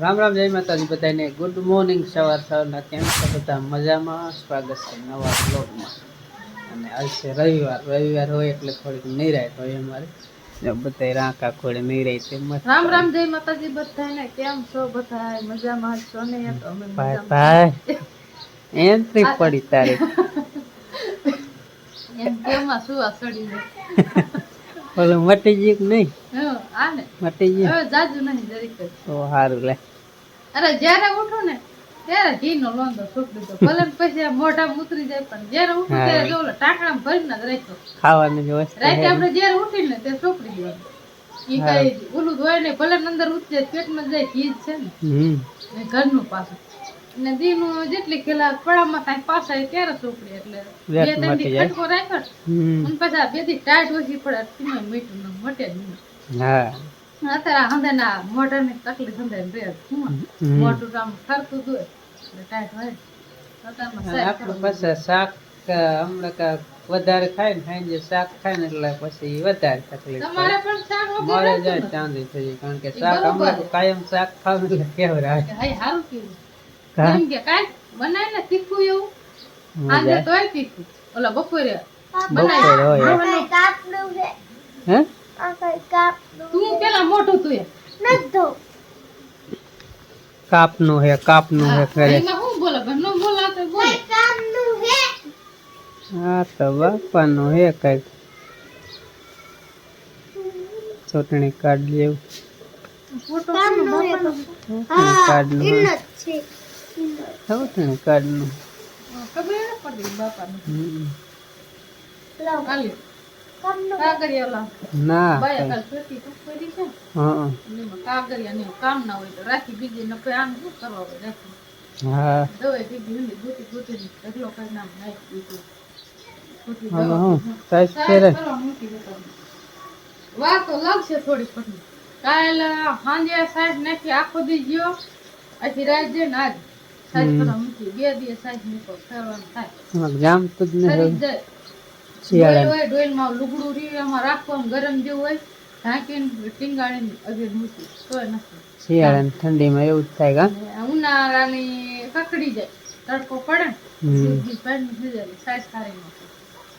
રામ રામ જય માતાજી. બધાને ગુડ મોર્નિંગ સવાર સવારના કેમ છો? બધા મજામાં? સ્વાગત છે નવા બ્લોગમાં અને આજ છે રવિવાર. રવિવાર હોય એટલે થોડીક નિરાય હોય અમારે. બધા રાંકા ખોડે નિરાય તે રામ રામ જય માતાજી. બધાને કેમ છો? બધા મજામાં છો ને? અમે ભાઈ ભાઈ. એન્ટ્રી પડી તારે. એમ કેમાં શું આ ઓલું મટી જીક નહીં? ને મટી જીક જાજુ નહીં જરીક. તો સારું લે. અરે જ્યારે ઉઠો ને ત્યારે ઘીનો લોંદો છોકરી દો ભલે પછી મોઢા ઉતરી જાય પણ જ્યારે ઉઠો. ત્યારે જો ઓલા ટાંકણા ભરીને જ રાખ્યો. ખાવાનું જો રાતે આપણે જ્યારે ઉઠીને તે છોકરી દેવાનું. ઈ કઈ ઓલું ધોય ને ભલે ને અંદર ઉતરે પેટમાં જાય ઘી છે ને. ને ઘરનું પાછું. ને દીનું જેટલી કલાક પડામાં કાંઈ પાછા એ ત્યારે છોકરી એટલે બે ત્રણ દી. ખટકો રાખ્યો અને પછી બે દી ટાઈટ ઓછી પડે તીનો મીઠું ન મટે જ નહીં હા અત્યારે ના મોટરની તકલીફ હંધેને રહે. શું? હમ. આમ ફરતું એટલે ટાઈટ હોય આપણું શાક હમણાં વધારે ખાય ને ખાઈને શાક ખાય ને એટલે પછી વધારે તકલીફ તમારે પણ શાક વગર મળે જાય ચાંદી થઈ કારણ કે શાક. હમણાં કાયમ શાક ખાવ એટલે કેવરાય હારું કીધું. એમ કે કાંઈ બનાય ને તીખું એવું આજે તોય તીખું ઓલા બપોરે બપોર હોય. હે? તું પેલા તું કાપનું હે કાપનું હે કરે. એમાં શું બોલે? ઘરનું બોલા તો બોલે. હા તો બાપાનું હે કંઈક. ચૂંટણી કાર્ડ લેવું ફોટો ખબર ન બાયા પડી છે. ને લાગશે થોડી પછી. કાલ સાંજે સાહેબ નાખી આખો દી ગયો. આથી રાત જઈને આજ. જામ તો જ નહીં શિયાળા લુગડું એમાં રાખવાનું ગરમ જેવું હોય ઢાંકીને ટીંગાડીને અગર મૂકી તોય નથી. શિયાળાની ઠંડીમાં એવું જ થાય કા? ઉનાળાની કકડી જાય તડકો પડે ને. થઈ જાય સાઈઝ સારી ન થાય.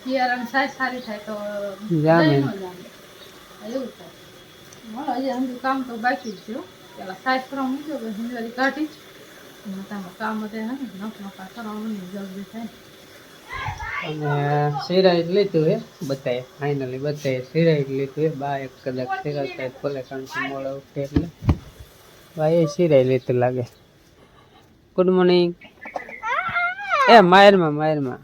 શિયાળાની સાઈઝ સારી થાય તો જામે. એવું થાય. હજી હજુ કામ તો બાકી જ છે. પેલા સાઈઝ મૂક્યો પછી કાઢી અને તામાં કામ હતું અને સિરાઈટ લીધું હે, બધાએ ફાઇનલી બતાએ સિરાઈ લીધું હે. બા એક કદાચ સિરાઈ થાય ખોલે કારણ કે મોડો ઉઠે એટલે. બા એ સિરાઈ લીધું લાગે. ગુડ મોર્નિંગ એ, માયરમાં માયરમાં.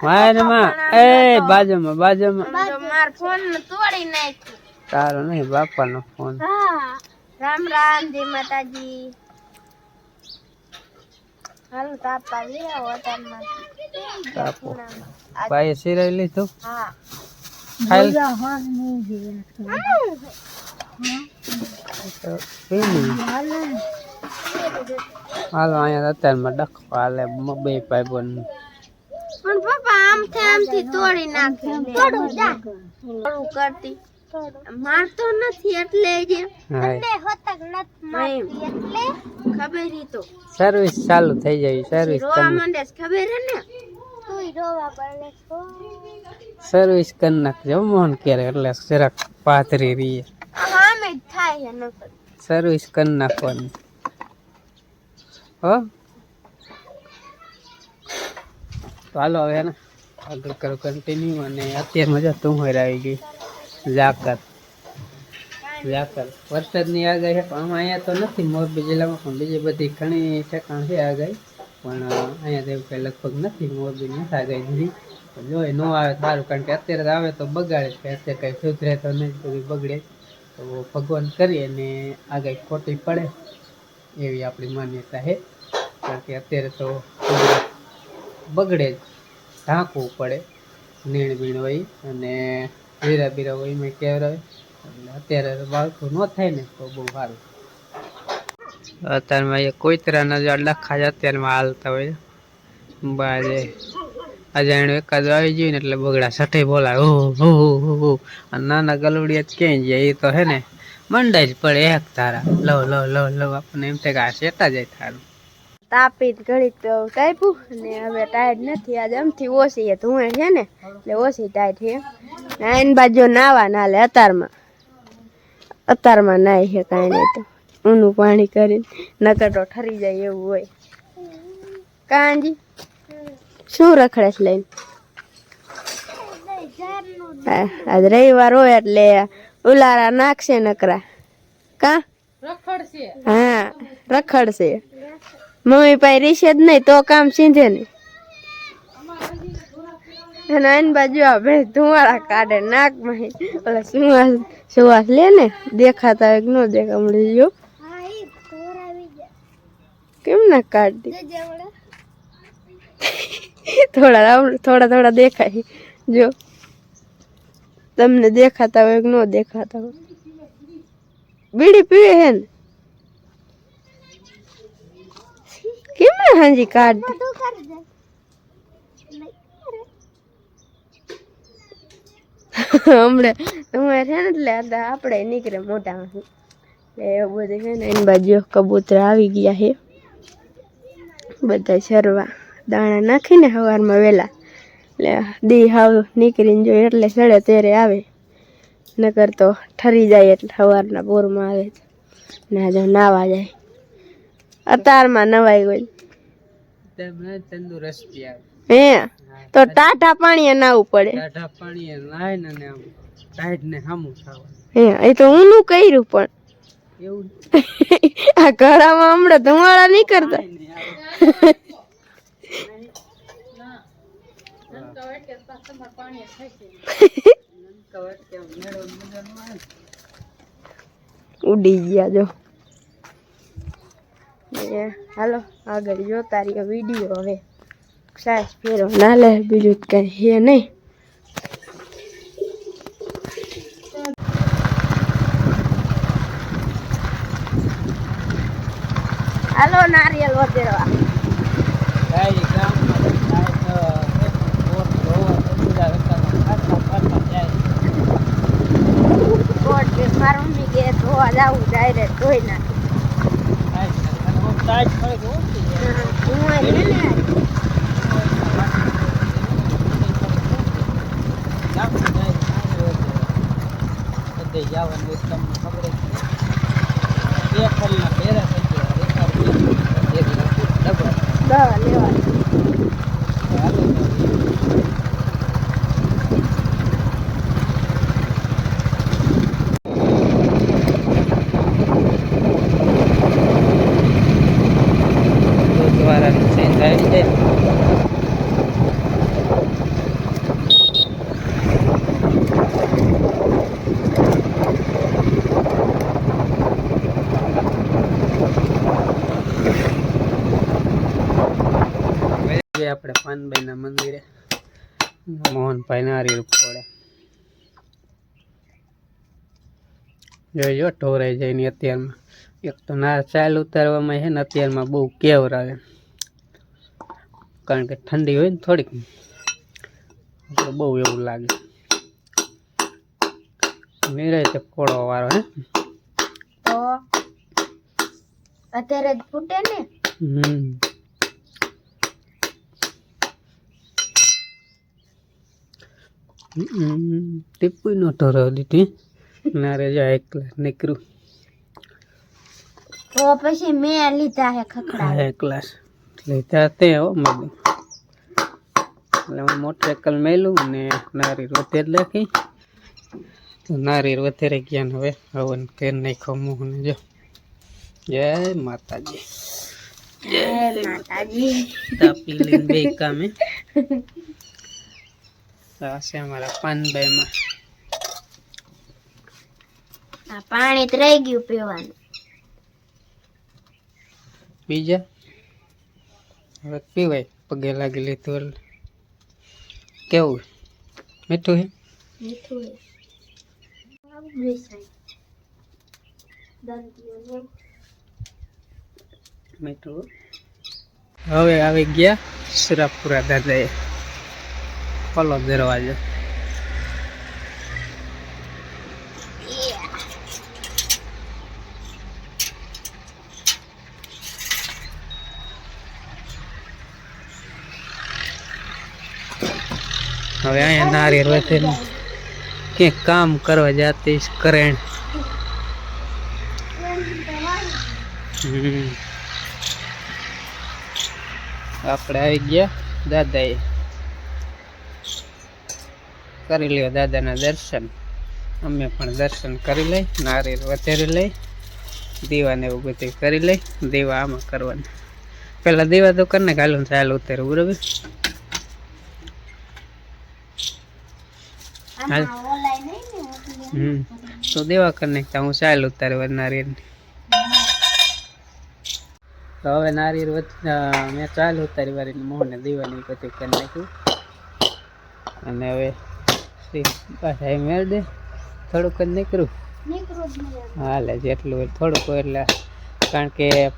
માયરમાં, એ, બાજુમાં બાજુમાં. માર ફોન તોડી નાખ્યો તારો નહીં, બાપાનો ફોન. રામ રામ, જય માતાજી. હાલ તાપા લે હોટલમાં તાપો. બાએ સિરાઈ લીધું? હા. ખાઈ હાલો. અહીંયા અત્યારમાં ડખવા હાલે બે ભાઈ બંધ પણ પપ્પા આમથી આમથી તોડી નાખે. થોડું કરતી. મારતો નથી એટલે જ મારતી એટલે? ખબર હી તો. સર્વિસ ચાલુ થઈ જાય સર્વિસ રોવા માંડે ખબર હે ને? તું રોવા પડે સર્વિસ કર નાખજો મોહન ક્યારે એટલે જરાક પાથરી રહીએ. હા મે થાય હે ન સર્વિસ કર નાખવાની. હો? તો હાલો હવે ને આગળ કરો કન્ટિન્યુ અને અત્યારે મજા તું આવી ગઈ. ઝાકર. ઝાકર. વરસાદની આગાહી છે, પણ અહીંયા તો નથી, મોરબી જિલ્લામાં પણ બીજી બધી ઘણી ઠેકાણ છે આગાહી. પણ અહીંયા એવું કંઈ લગભગ નથી મોરબી નથી આગાહી દીધી પણ જો ન આવે સારું, કારણ કે અત્યારે આવે તો બગાડે છે, અત્યારે કંઈ સુધરે તો નહીં બધું બગડે. તો ભગવાન કરી અને આગાહી ખોટી પડે, એવી આપણી માન્યતા છે. કારણ કે અત્યારે તો બગડે જ, ઢાંકવું પડે નીણ બીણ હોય અને હીરા બીરા હોય એમાં કેવરાવે એટલે અત્યારે બાળકો ન થાય ને, તો બહુ સારું. અત્યારમાં એ કોઈતરાના જો લખા જ અત્યારમાં હાલતા હોય. બાજે અજાણ્યું એકાદ આવી ગયું ને એટલે બગડા સઠે બોલાય ઓ હો અને નાના ગલુડિયા જ ક્યાંય જાય, એ તો હે ને, મંડાઈ જ પડે એક તારા લો લો લવ લો, આપણને એમ થાય કે આ શેટા જાય તારું તાપી ઘડીક તો તાપ્યું અને હવે ટાઈટ નથી. આજે આમથી ઓછી છે ધુએ છે ને. એટલે ઓછી ટાઈટ છે. નાઈન બાજુ નાવા ના લે અતારમાં. અતારમાં નાય છે કાંઈ નહીં તો. ઊનું પાણી કરીને નકર તો ઠરી જાય એવું હોય. કાંજી શું રખડે છે લઈને આજ રવિવાર હોય એટલે ઉલારા નાખશે નકરા. કા? રખડશે. હા રખડશે. મમ્મી પાસે રીશે જ નહીં, તો કામ સીંધે ને અને આની બાજુ આ બે ધુવાળા કાઢે નાકમાં ઓલા સુવાસ સુવાસ લે ને, દેખાતા હોય નો દેખા મળી જો. કેમ ના કાઢી થોડા થોડા થોડા દેખાય. જો. તમને દેખાતા હોય કે ન દેખાતા હોય. બીડી પીવે હે ને? ના હાંજી કાઢ હમણે તમારે છે ને એટલે આપણે નીકળે મોટામાંથી એટલે એવું બધું છે ને એની બાજુ કબૂતર આવી ગયા છે. બધા સરવા દાણા નાખીને સવારમાં વહેલા એટલે દી હાવ નીકળીને જોઈએ એટલે સડે તેરે આવે. નકર તો ઠરી જાય એટલે સવારના પૂરમાં આવે ને જો નાવા જાય. અતારમાં નવાઈ ગઈ. તમને તંદુરસ્તી આવે. હે? તો ટાટા પાણી નાવું પડે. ટાટા પાણી નાય ને ને આમ ટાઈટ ને હામું ખાવા હે એ તો ઊનું કર્યું પણ. એવું? આ ગળામાં હમણાં ધુમાડા નહીં કરતા. ઉડી ગયા જો. એ હાલો આગળ જોતા રહ્યો વીડિયો હવે. સાસ ફેરો ના લે બીજું કઈ હે નહીં. હાલો નારિયેલ વધેરવા મારું મમ્મી કે ધોવા જાવું ડાયરેક્ટ ધોઈ નાખી કાંઈ જ નથી. અને આમ ટાઈટ થોડીક ઓછી છે. હું હે ને ગામમાં જાય તો સારું હોય છે. બધે જવાનું હોય તો તમને ખબર જ છે. બે ફરીના ભેરા થઈ ગયા. એકાદ બે, એક ડબલ. દવા લેવા હાલો તો. દૂધવાળાનું ચેન્જ આવી જાય જઈએ આપણે પાનભાઈના મંદિરે મોહનભાઈ નારિયેળ ફોડે જોઈજો ઢોરાઈ જાય ને અત્યારમાં. એક તો ના ચાલ ઉતારવામાં છે ને અત્યારમાં બહુ કેવર આવે. કારણ કે ઠંડી હોય ને થોડીક. એટલે બહુ એવું લાગે. નિરાયતે ફોડો વાળો હે. તો અત્યારે જ ફૂટે ને? હમ. ટીપુ નો ઢોરો દીધી નારે જા એકલા નીકળ્યું તો પછી મેં લીધા હે ખખડા. હા ક્લાસ લીધા તે હો મમ્મી. એટલે હું મોટરસાયકલ મેલું ને નારી વધેર લખી તો નારી વધેરે ગયા ને હવે હવન કે નાખ્યો મોહન જો. જય માતાજી. જય માતાજી. તાપી લઈને બે કામે. આ છે અમારા પાનબાઈમાં. આ પાણી તો રહી ગયું પીવાનું. બીજા? હવે પીવાય પગે લાગી લીધું એટલે. કેવું? મીઠું હે મીઠું મીઠું. હવે આવી ગયા સુરાપુરા દાદાએ. પલો દરવાજો. હવે અહીંયા નારિયેળ વધે ક્યાંક કામ કરવા જાતી કરેણ. આપણે આવી ગયા દાદાએ. કરી લ્યો દાદાના દર્શન. અમે પણ દર્શન કરી લઈ, નારિયેળ વધારી લઈ દીવાને એવું બધું કરી લઈ, દીવા આમાં કરવાના. પેલા દીવા તો કરીને ગાલું ચાલ ઉતરવું બરોબર? હાલ. હમ. તો દેવા કરી નાખતા હું ચાલ ઉતારે નારિયેળ. તો હવે નારિયેળ વચ- મેં ચાલ ઉતારી વાળી મોહને દેવાની પછી કરી નાખ્યું અને હવે શ્રી પાછા મેળ દે. થોડુંક જ નીકળું. હાલે જેટલું હોય થોડુંક એટલે કારણ કે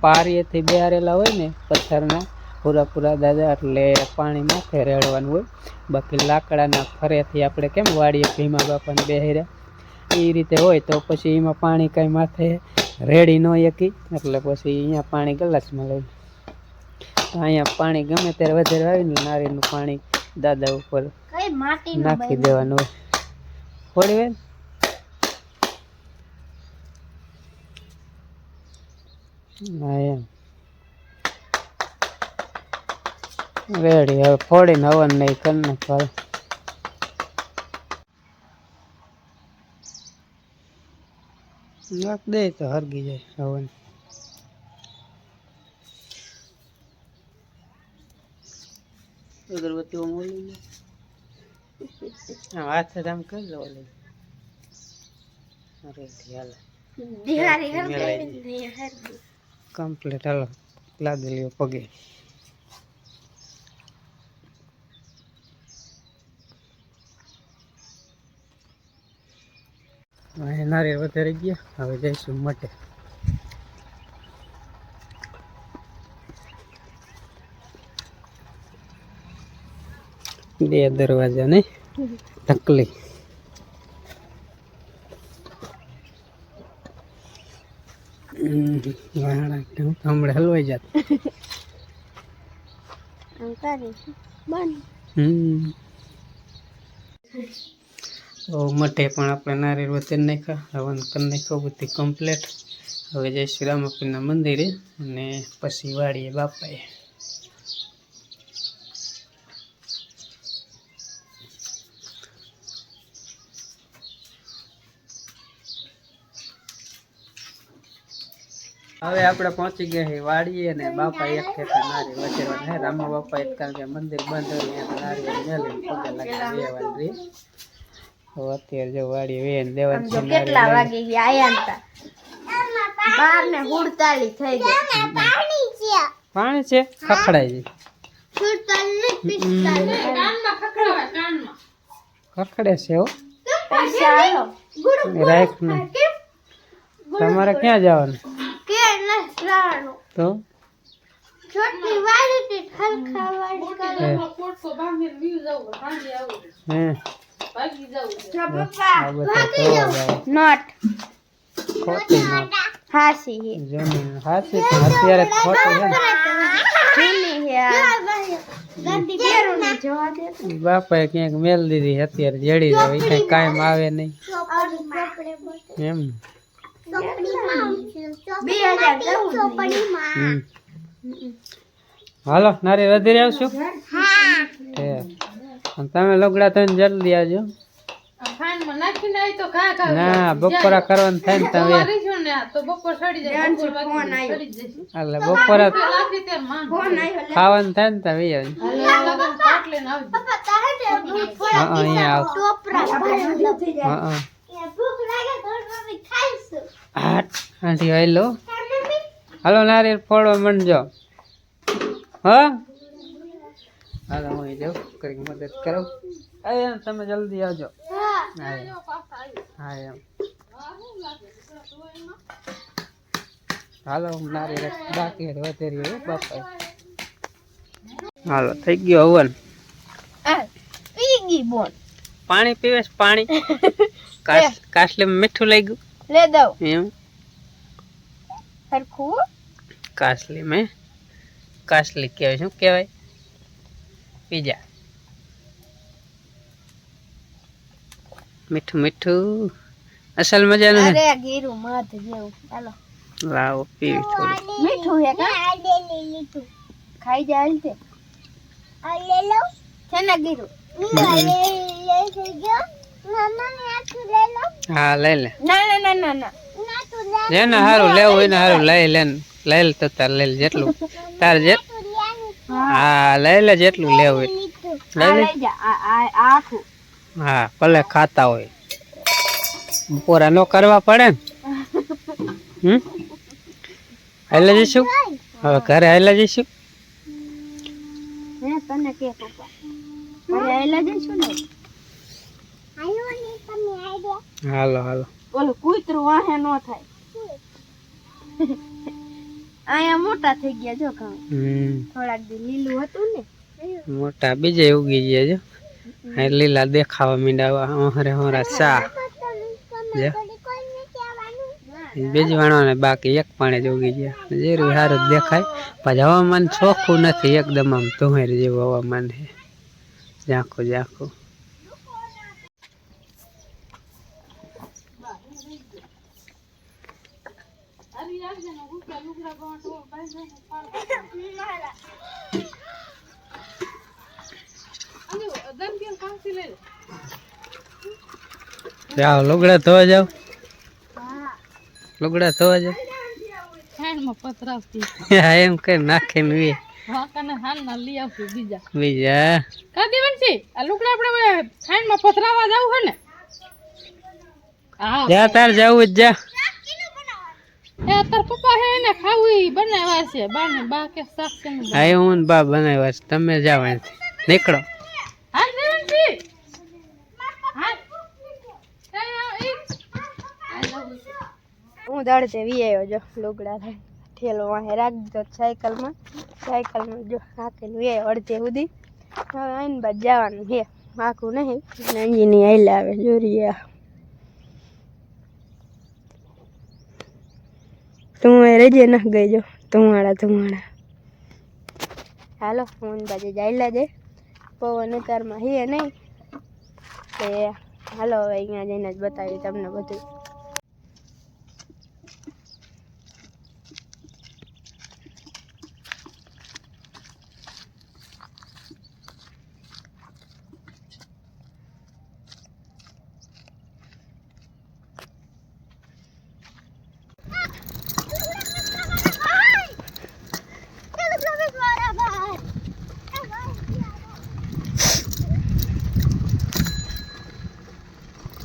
પારીએથી બેહારેલા હોય ને પથ્થરના પૂરા પૂરા દાદા એટલે પાણી માથે રેડવાનું હોય. બાકી લાકડાના ફરેથી આપણે કેમ વાડીએ ભીમા બાપાને બેહાર્યા? એ રીતે હોય તો પછી એમાં પાણી કાંઈ માથે રેડી ન એકી એટલે પછી અહીંયા પાણી ગલાસમાં લઈ અહીંયા પાણી ગમે ત્યારે વધારે આવીને નારીનું પાણી દાદા ઉપર નાખી દેવાનું હોય. થોડી વાર હા એમ. રેડી હવે ફોડીને હવન નહીં કરી ફળ નાખ દે તો હરગી જાય હવન. અગરબત્તી ઓમ ઓલી આમ હાથે આમ કરી લો ઓલી. અરે કમ્પ્લીટ હાલો. લાદી લ્યો પગે. અહીં નારિયેળ વધારે ગયા. હવે જઈશું મટે બે દરવાજા ને ઢકલી. હમણાં હલવાઈ જાત. હમ. તો મટે પણ આપણે નારિયેળ વચન નાખ્યા, હવન કરી નાખ્યો, બધી કમ્પ્લેટ હવે જય શ્રી રામપીરના મંદિરે અને પછી વાળીએ બાપાએ. હવે આપણે પહોંચી ગયા છીએ વાડીએ અને બાપા એક ખેતા નારી વચેરવા હે રામા બાપા એક કારણ કે મંદિર બંધ હોય નારી મેલી પગે લાગી બેવાની રહી હવે અત્યારે જો વેન દેવા છે કેટલા વાગે ગયા આયા હતા બાર ને હુડતાલી થઈ ગઈ. પાણી છે? ખખડાય છે કાનમાં ખખડાવાય કાનમાં ખખડે છે હો. રાખ ને તમારે ક્યાં જવાનું? કે તો? છોટની વાડી થી ખલખા વાડી કરે હે. કોટસો ભાંગીને વીવ જવું આવું હે. નોટ ખોટી હાસી અત્યારે ખોટી છે જૂની હે બાપાએ ક્યાંક મેલ દીધી અત્યારે જડી જાય એ કઈ કાયમ આવે નહીં એમ. હાલો નારી વધી આવશું હે. અને તમે લોગડા થઈને જલ્દી આવજો ના બપોરા કરવાનું થાય ને તમે. એટલે બપોરા ખાવાનું થાય ને તમે હાલો નારિયેળ ફોડવા મંડજો. હા? હાલો હું અહીં જાઉં કંઈક મદદ કરો. એ એમ તમે જલ્દી આવજો. હા એમ. હા એમ. હાલો હું નારિયેળ બાકી હતી વધેરી હોય બાપા હાલો થઈ ગયો હવન. પીગી બોન પાણી પીવેશ પાણી? કાસ કાસલીમાં મીઠું લઈ ગયું? લે દઉં. એમ? સરખું કાસલી મેં? કાસલી કહેવાય શું કહેવાય? પીજા. મીઠું મીઠું. અસલ મજાનું અરે લાવો પી મીઠું હે ખાઈ જા છે ને ગીરું? લઈ લે. લઈ લે તો તાર લઈ લે જેટલું. તાર જેટલું હા લઈ લે જેટલું લેવું હોય. લઈ આખું. હા ભલે ખાતા હોય. બપોરા નો કરવા પડે ને? હમ? હાલે જઈશું? હવે ઘરે હાલે જઈશું? તને કે પપ્પા? અરે જઈશું ને? હાલો હાલો. ઓલું કૂતરું વાહે નો થાય. અહીંયા મોટા થઈ ગયા જો ઘઉં. થોડાક દી લીલું હતું ને. મોટા બીજે ઉગી ગયા જો. આ લીલા દેખાવા મીંડાવા હરે હરા ચા જો બીજવાણો ને બાકી એક પાણી જ ઉગી ગયા. જેરું સારું દેખાય. પાછા હવામાન ચોખ્ખું નથી એકદમ આમ તુહેર જેવું હવામાન છે. ઝાંખું ઝાંખું. જાઓ લુગડા ધોવા જાઓ. લુગડા ધોવા જાઓ. હા એમ કઈ લઈ આવતી બીજા. બીજા કા દેવનસી આ લુગડા આપણે હાંડમાં પથરાવા જાવ હે ને હા. જા તાર જવું જ જા. એ તાર પપ્પા હે ને ખાવું ઈ બનાવ્યા છે. બા ને બા કે શાક છે ને હા એ હું ને બા બનાવ્યા છે. તમે જાઓ અહીંથી. નીકળો. હા દેવનસી હા. હું દડતે વી આવ્યો જો લુગડા થાય ઠેલો વાહે રાખી દીધો સાયકલમાં. સાયકલમાં જો હાકીને વી આવ્યો અડધે સુધી. હવે આઈને બાદ જવાનું છે. આખું નહીં અને અંજીની આઈલે આવે. જોરીએ ગયો ન ગઈ જો હાલો, હું બાજુ જાયલા દે પવન ઉતારમાં હે નહીં. તે હાલો, હવે અહીંયા જઈને જ બતાવી તમને બધું.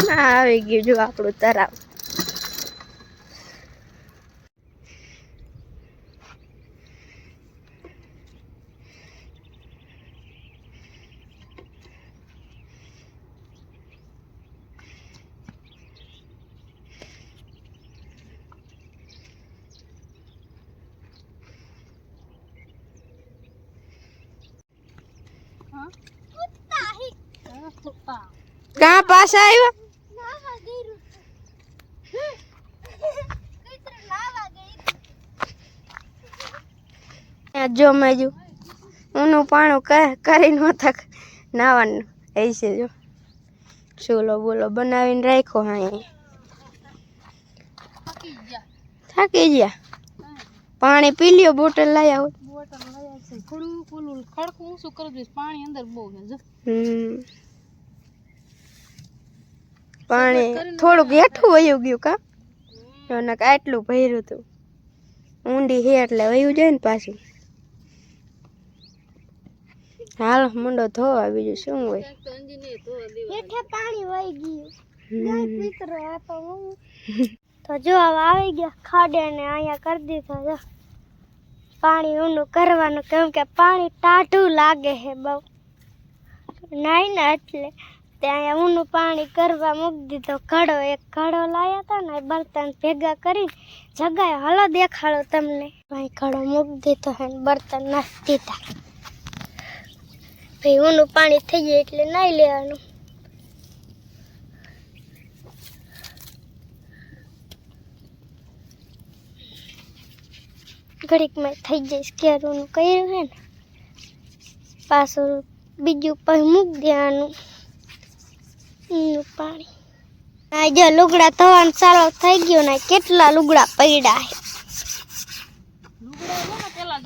આ આવી ગયું જો આપણું તરાવ કાં પાછા આવ્યા જો મેજુ ઊનું પાણું ક- કરીને હોતા નાવાનું. એ છે જો. ચૂલો બોલો બનાવીને રાખ્યો હા થાકી ગયા. પાણી પી લ્યો, બોટલ લઈ આવો. કરી પાણી અંદર બહુ છે પાણી થોડુંક હેઠું વયું ગયું કા? આટલું ભર્યું હતું ઊંડી હે એટલે વયું જાય ને પાછું. હાલ મુંડો ધોવા બીજું શું હોય? હેઠે પાણી વહી ગયું. તો જો હવે આવી ગયા ખાડે ને અહીંયા કરી દીધો. જો. પાણી ઊંડું કરવાનું કેમ કે પાણી ટાઢું લાગે છે બહુ. નાઈ ને એટલે ત્યાં ઊંડું પાણી કરવા મૂકી દીધો. ઘડો એક ઘડો લાયા હતા ને બર્તન ભેગા કરીને જગાએ હલો દેખાડો તમને. અહીં ઘડો મૂકી દીધો હે બર્તન નાખી દીધા. ભાઈ ઊંડું પાણી થઈ જાય એટલે નાઈ લેવાનું. ઘડીકમાં થઈ જઈશ કેરું કર્યું હે ને. પાછું બીજું પણ મૂકી દેવાનું એનું પાણી. આ જો લુગડા ધોવાનું સારો થઈ ગયું ને, કેટલા લુગડા પડ્યા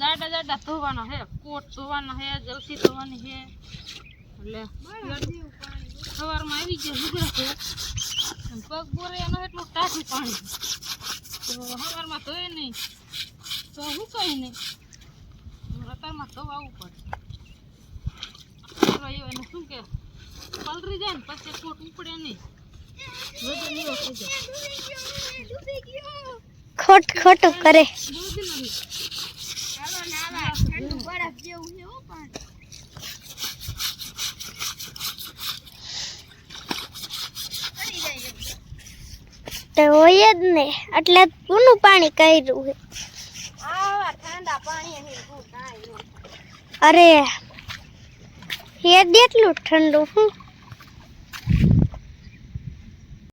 જાડા જાડા ધોવાના હે કોટ ધોવાના હે જવસી ધોવાની હે એટલે સવારમાં આવી ગયા ધોવા અને પગ બોરે એનો એટલું ટાઢું પાણી તો સવારમાં ધોય નહીં. તો હું કઈ નહીં? અત્યારમાં ધોવાવું પડે. એને શું કે પલરી જાય ને પછી કોટ ઉપડે નહીં. ખોટ ખોટું કરે. તો હોય જ ને એટલે ઊનું પાણી કર્યું છે. અરે એ એટલું ઠંડુ હું